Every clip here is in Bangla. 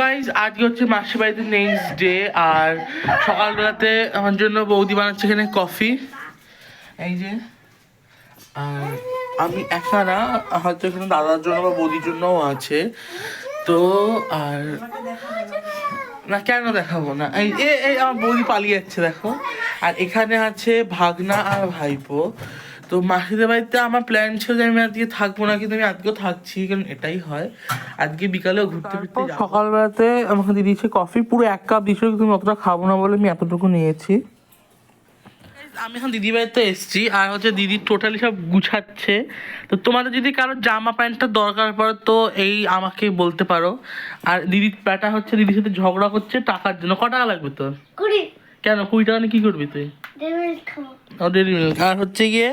গাইজ আজকে হচ্ছে মাসির বাড়িতে নেক্সট ডে আর সকালবেলাতে আমার জন্য বৌদি বানাচ্ছে এখানে কফি এই যে, আর আমি একা না, হয়তো এখানে দাদার জন্য বা বৌদির জন্যও আছে। তো, আর না, কেন দেখাবো না? এই এই আমার বৌদি পালিয়ে যাচ্ছে, দেখো। আর এখানে আছে ভাগনা আর ভাইপো। তো মাসিদের বাড়িতে আমার প্ল্যান ছিল যে আমি আজকে থাকব না কিন্তু আমি আজকেও থাকছি কারণ এটাই হয়। আজকে বিকালেও ঘুরতে ফিরতে সকালবেলাতে আমাকে দিয়ে দিয়েছে কফি পুরো এক কাপ দিয়েছিল কিন্তু আমি অতটা খাব না বলে আমি এতটুকু নিয়েছি। আমি এখন দিদি বাড়িতে এসেছি আর হচ্ছে দিদি টোটালি সব গুছাচ্ছে। তো তোমাদের যদি কারও জামা প্যান্টটা দরকার পড়ে তো এই আমাকে বলতে পারো। আর দিদির প্যাটা হচ্ছে দিদির সাথে ঝগড়া করছে টাকার জন্য। ক টাকা লাগবে তোর? কুড়ি। কেন? কুড়ি টাকা নিয়ে কি করবি তুই? আর হচ্ছে গিয়ে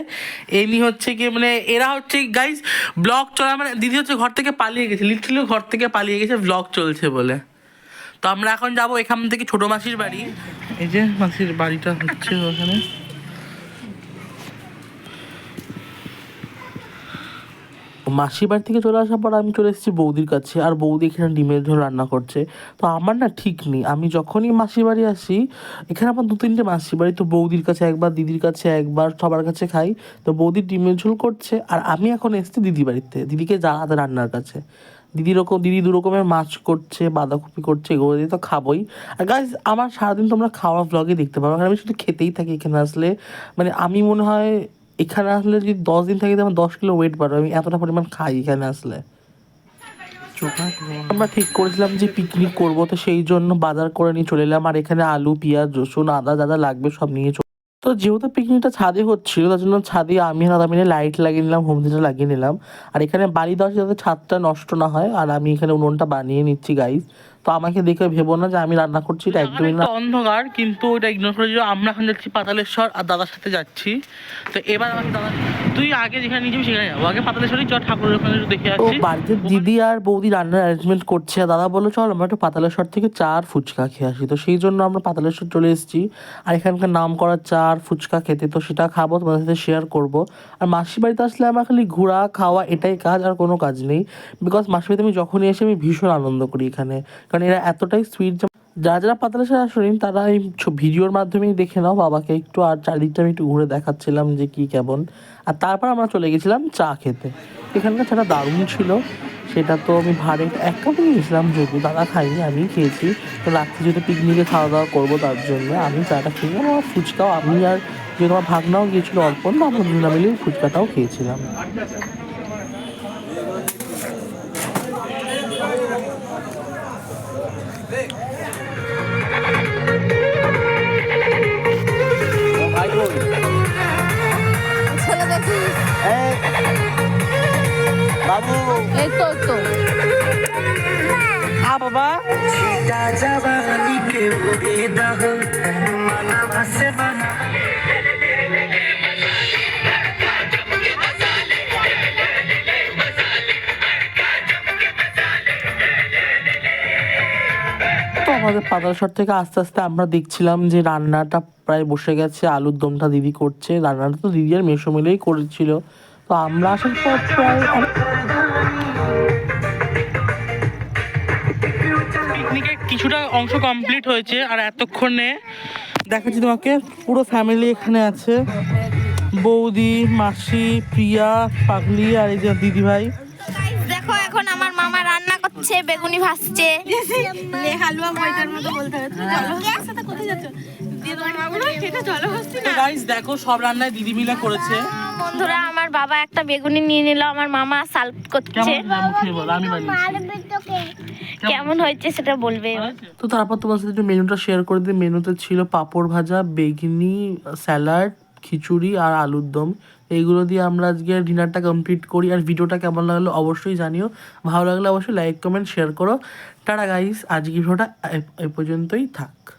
এমনি হচ্ছে গিয়ে মানে এরা হচ্ছে গাইজ ব্লগ চলা মানে দিদি হচ্ছে ঘর থেকে পালিয়ে গেছে লিটারলি ঘর থেকে পালিয়ে গেছে ব্লগ চলছে বলে। তো আমরা এখন যাব এখান থেকে ছোট মাসির বাড়ি। এই যে মাসির বাড়িটা হচ্ছে ওখানে। মাসির বাড়ি থেকে চলে আসার পর আমি চলে এসেছি বৌদির কাছে, আর বৌদি এখানে ডিমের ঝোল রান্না করছে। তো আমার না ঠিক নেই। আমি যখনই মাসির বাড়ি আসি, এখানে আমার দু তিনটে মাসির বাড়ি, তো বৌদির কাছে একবার, দিদির কাছে একবার, সবার কাছে খাই। তো বৌদির ডিমের ঝোল করছে, আর আমি এখন এসেছি দিদি বাড়িতে, দিদিকে জানাতে রান্নার কাছে। দিদি রকম, দিদি দু রকমের মাছ করছে, বাঁধাকপি করছে, এগুলো দিয়ে তো খাবোই। আর গাইজ আমার সারাদিন তোমরা খাওয়া ব্লগে দেখতে পারো। কারণ আমি শুধু খেতেই থাকি এখানে আসলে। মানে আমি মনে হয় এখানে আসলে যদি দশ দিন থাকি আমার দশ কিলো ওয়েট বাড়বে। আমি এতটা পরিমাণ খাই এখানে আসলে। আমরা ঠিক করেছিলাম যে পিকনিক করব তো সেই জন্য বাজার করে নিয়ে চলে এলাম। আর এখানে আলু পেঁয়াজ রসুন আদা যা যা লাগবে সব নিয়ে চলে তো যেহেতু পিকনিকটা ছাদে হচ্ছিল তার জন্য ছাদে আমি আর দাদা মিলে লাইট লাগিয়ে নিলাম হোম থিয়েটার লাগিয়ে নিলাম। আর এখানে বাড়ি দেওয়া যাতে ছাদটা নষ্ট না হয়। আর আমি এখানে উনুনটা বানিয়ে নিচ্ছি গাইস তো আমাকে দেখে ভেবো না যে আমি রান্না করছি এটা একদমই না। অন্ধকার কিন্তু ওটা ইগনোর করে আমরা এখন যাচ্ছি পাতালেশ্বর আর দাদার সাথে যাচ্ছি। তো এবার আমাকে দাদা তুই আগে যেখানে নিয়ে যাবি সেখানে যাব। আগে পাতালেশ্বরই চ ঠাকুরের ওখানে দেখে আসছি বাড়িতে দিদি আর বৌদি রান্নার অ্যারেঞ্জমেন্ট করছে আর দাদা বলল চল আমরা একটু পাতালেশ্বর থেকে চা আর ফুচকা খেয়ে আসি। তো সেই জন্য আমরা পাতালেশ্বর চলে এসেছি। আর এখানকার নাম করা চা আর ফুচকা খেতে তো সেটা খাব তোমাদের সাথে শেয়ার করব। আর মাসির বাড়িতে আসলে আমার খালি ঘোরা খাওয়া এটাই কাজ আর কোনো কাজ নেই। বিকজ মাসির বাড়িতে আমি যখনই এসে আমি ভীষণ আনন্দ করি এখানে। কারণ এরা এতটাই সুইট যারা যারা পাতালেশ্বর আসেনি তারা এই ভিডিওর মাধ্যমেই দেখে নাও। বাবাকে একটু আর চারিদিকটা আমি একটু ঘুরে দেখাচ্ছিলাম যে কি কেমন। আর তারপর আমরা চলে গেছিলাম চা খেতে। এখানকার চাটা দারুণ ছিল, সেটা তো আমি ভাড়ে এক কাপ নিয়েছিলাম যদিও দাদা খাইনি আমি খেয়েছি। তো রাত্রি যেহেতু পিকনিকে খাওয়া দাওয়া করব, তার জন্য আমি চাটা খেয়েছিলাম আমার ফুচকাও আমি আর যেহেতু আমার ভাগনাও গিয়েছিল তো আমরা দুজনে মিলে ফুচকাটাও খেয়েছিলাম চলে গেছিস বাবু এই তো তো। আ বাবা। আমাদের পাতালসর থেকে আস্তে আস্তে আমরা দেখছিলাম যে রান্নাটা প্রায় বসে গেছে, আলুর দমটা দিদি করছে। রান্নাটা তো দিদি আর মেশো মিলেই করেছিল। তো আমরা আসার পর প্রায় পিকনিকের কিছুটা অংশ কমপ্লিট হয়েছে আর এতক্ষণে দেখাচ্ছি তোমাকে। পুরো ফ্যামিলি এখানে আছে। বৌদি, মাসি, প্রিয়া, পাগলি আর এই যে দিদি করছে বেগুনি ভাসছে হালুয়া ময়দার মতো বলতে হবে। কোথায় যাচ্ছ? দেখো সব রান্নায় দিদি মিলা করেছে। বন্ধুরা আমার বাবা একটা বেগুনি নিয়ে নিল আমার মামা সাল্ভ করছে। কেমন? হয়েছে সেটা বলবে? তো তারপর তোমার সাথে মেনুটা শেয়ার করে দিই মেনুতে ছিল পাঁপড় ভাজা বেগুনি স্যালাড খিচুড়ি আর আলুর দম। এইগুলো দিয়ে আমরা আজকে ডিনারটা কমপ্লিট করি। আর ভিডিওটা কেমন লাগল অবশ্যই জানিও। ভালো লাগলে অবশ্যই লাইক কমেন্ট শেয়ার করো। টাটা গাইস আজকে ভিডিওটা এ- পর্যন্তই থাক।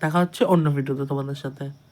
দেখা হচ্ছে অন্য ভিডিওতে তোমাদের সাথে।